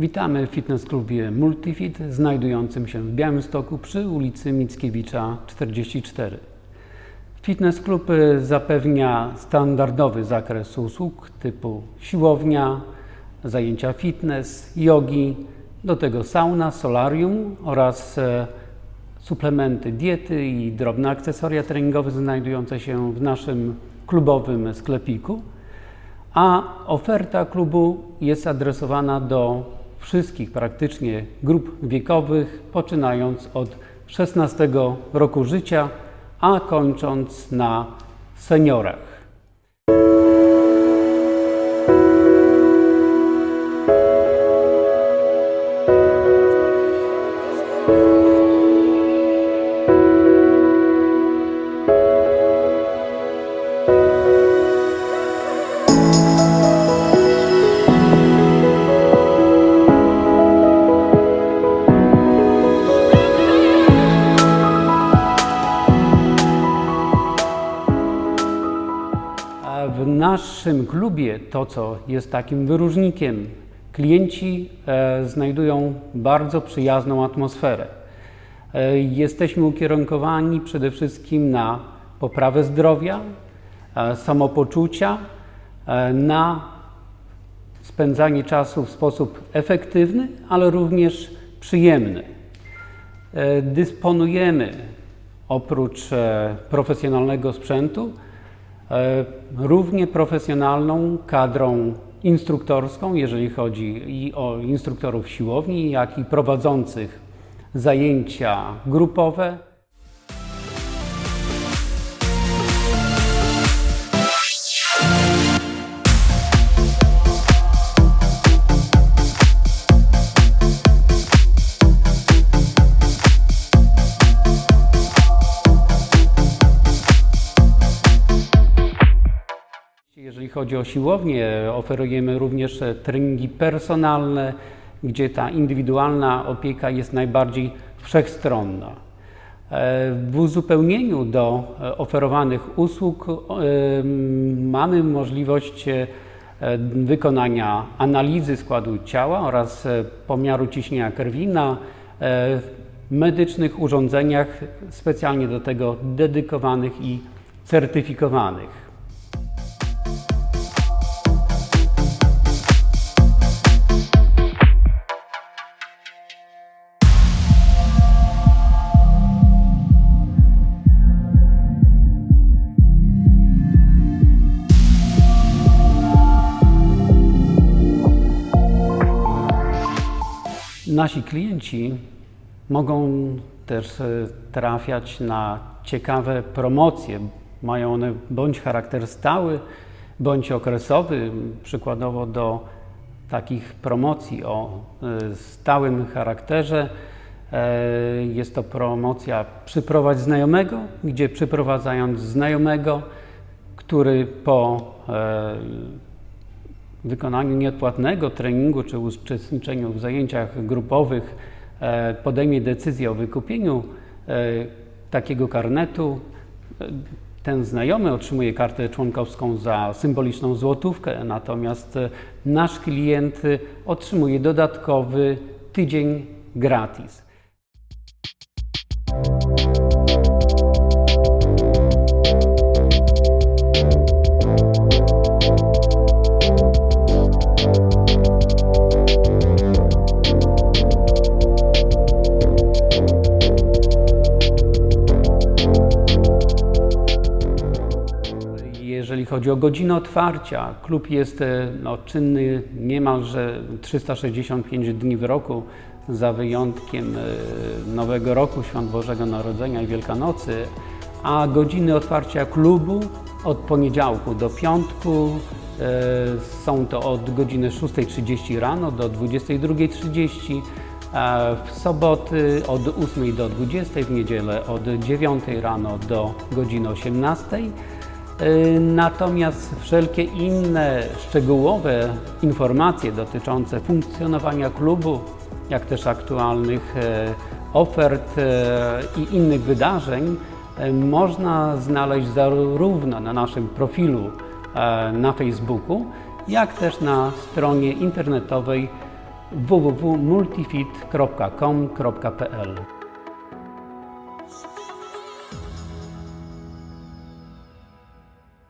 Witamy w fitness klubie Multifit znajdującym się w Białymstoku przy ulicy Mickiewicza 44. Fitness klub zapewnia standardowy zakres usług typu siłownia, zajęcia fitness, jogi, do tego sauna, solarium oraz e, suplementy diety i drobne akcesoria treningowe znajdujące się w naszym klubowym sklepiku a oferta klubu jest adresowana do wszystkich praktycznie grup wiekowych, poczynając od 16 roku życia, a kończąc na seniorach. W naszym klubie to, co jest takim wyróżnikiem, klienci e, znajdują bardzo przyjazną atmosferę. E, jesteśmy ukierunkowani przede wszystkim na poprawę zdrowia, e, samopoczucia, na spędzanie czasu w sposób efektywny, ale również przyjemny. Dysponujemy oprócz profesjonalnego sprzętu równie profesjonalną kadrą instruktorską, jeżeli chodzi i o instruktorów siłowni, jak i prowadzących zajęcia grupowe. Chodzi o siłownię, oferujemy również e, treningi personalne, gdzie ta indywidualna opieka jest najbardziej wszechstronna. E, W uzupełnieniu do e, oferowanych usług mamy możliwość wykonania analizy składu ciała oraz pomiaru ciśnienia krwi na medycznych urządzeniach specjalnie do tego dedykowanych i certyfikowanych. Nasi klienci mogą też e, trafiać na ciekawe promocje. Mają one bądź charakter stały, bądź okresowy. Przykładowo do takich promocji o e, stałym charakterze e, jest to promocja Przyprowadź znajomego, gdzie przyprowadzając znajomego, który po wykonaniu nieodpłatnego treningu czy uczestniczeniu w zajęciach grupowych e, podejmie decyzję o wykupieniu e, takiego karnetu, e, ten znajomy otrzymuje kartę członkowską za symboliczną złotówkę, natomiast nasz klient otrzymuje dodatkowy tydzień gratis. Jeżeli chodzi o godzinę otwarcia, klub jest e, no, czynny niemalże 365 dni w roku, za wyjątkiem e, Nowego Roku, Świąt Bożego Narodzenia i Wielkanocy, a godziny otwarcia klubu od poniedziałku do piątku e, są to od godziny 6.30 rano do 22.30, a w soboty od 8 do 20, w niedzielę od 9 rano do godziny 18. Y, Natomiast wszelkie inne szczegółowe informacje dotyczące funkcjonowania klubu, jak też aktualnych e, ofert e, i innych wydarzeń e, można znaleźć zarówno na naszym profilu na Facebooku, jak też na stronie internetowej www.multifit.com.pl